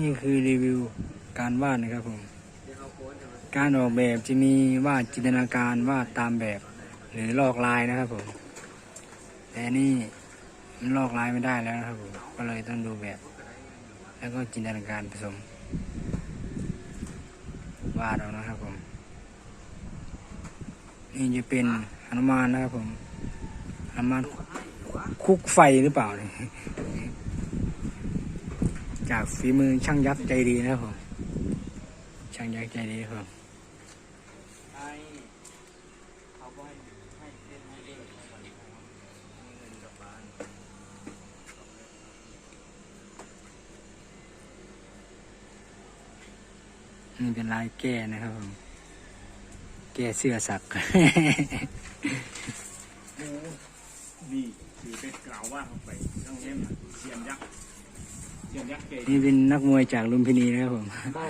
นี่คือรีวิวการวาดนะครับผม การออกแบบจะมีวาดจินตนาการวาดตามแบบ หรือลอกลายนะครับผม แต่นี่มันลอกลายไม่ได้แล้วนะครับผม ก็เลยต้องดูแบบ แล้วก็จินตนาการผสม วาดเอานะครับผม นี่จะเป็นหนุมานนะครับผมหนุมานคุกไฟหรือเปล่าเนี่ย จากฝีมือช่างยักษ์ใจดีนะครับผมช่างยักษ์ใจดีครับนี่เป็นลายแก้นะครับผมแก้เสื้อสักดีถือเป็นกล่าวว่าเข้าไปต้องเล่นเสียนยักษ์ นยักษ์เก่งนี่เป็นนักมวยจากลุมพินีนะครับผมเบา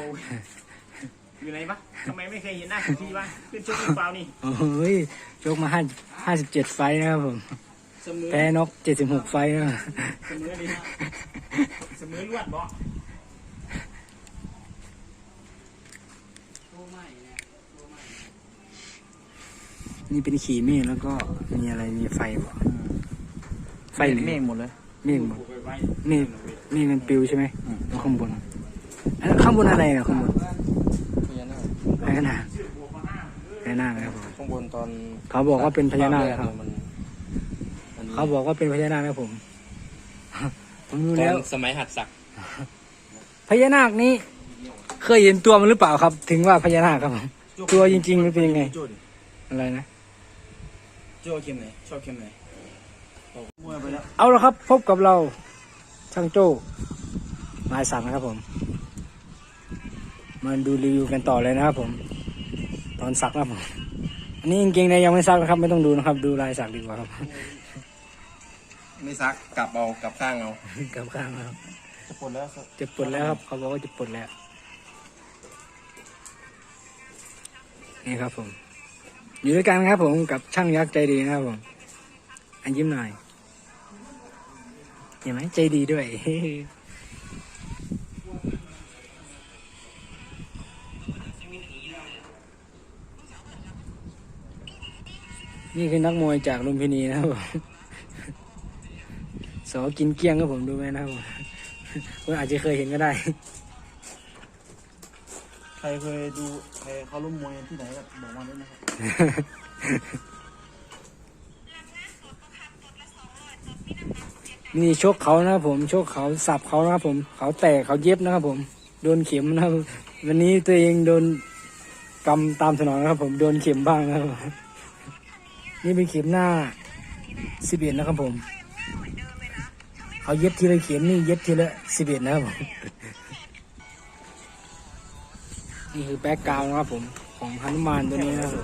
อยู่ไหนปะทำไมไม่เคยเห็นหน้าของพี่วะขึ้นชกหรือเปล่านี่โอ้ยยกมาห้าห้าสิบเจ็ดไฟต์นะครับผมเสมอแพ้นกเจ็ดสิบหกไฟต์นะเสมอดิเสมอลวดบ่นี่เป็นขี่เมฆแล้วก็มีอะไรมีไฟบ่ไฟหรือเมฆหมดเลย เมฆบ่ผูกไว้ไว้เมฆเมฆมันปลิวใช่ไหมแล้วข้างบนอันนั้นข้างบนอะไรนะข้างบนพญานาคพญานาคพญานาคนะครับผมข้างบนตอนเขาบอกว่าเป็นพญานาคครับมันมันเขาบอกว่าเป็นพญานาคนะครับผมผมรู้ตอแล้วนสมัยหัดสักพญานาคนี้ เคยเห็นตัวมันหรือเปล่าครับ ถึงว่าพญานาคครับผมตัวจริงๆมันเป็นยังไงโจดิอะไรนะโจเข้มไหนชอบเข้มไหนมวยไป แล้วเอาละครับ พบกับเราช่างโจ้ลายสักนะครับผม มาดูรีวิวกันต่อเลยนะครับผม ตอนสักนะครับผมอันนี้กางเกงในยังไม่ซักนะครับ ไม่ต้องดูนะครับ ดูลายสักดีกว่าครับ ไม่ซักกลับเอากลับข้างเอากับข้างนะครับจะปวดแล้วครับเจ็บปวดแล้วครับ เขาบอกว่าเจ็บปวดแล้ว นี่ครับผม อยู่ด้วยกันครับผมกับช่างยักษ์ใจดีนะครับผม อันยิ้มหน่อย เห็นไหมใจดีด้วยนี่คือนักมวยจากลุมพินีนะครับผมสอกินเกลี้ยงครับผมดูไหมนะครับผมคุณอาจจะเคยเห็นก็ได้ ใครเคยดูใครเขาล้มมวยที่ไหนก็บอกมาด้วยนะครับ นี่ชกเขานะครับผมชกเขาสับเขานะครับผมเขาแตกเขาเย็บนะครับผมโดนเข็มนะครับวันนี้ตัวเองโดนกำตามสนองนะครับ ผมโดนเข็มบ้างนะครับนี่เป็นเข็มหน้าสิบเอ็ดนะครับผมเขาเย็บทีละเข็มนี่เย็บทีละสิบเอ็ดนะครับผมนี่คือแบ็กกราวนะครับผมของฮนุมานตัวนี้นะครับ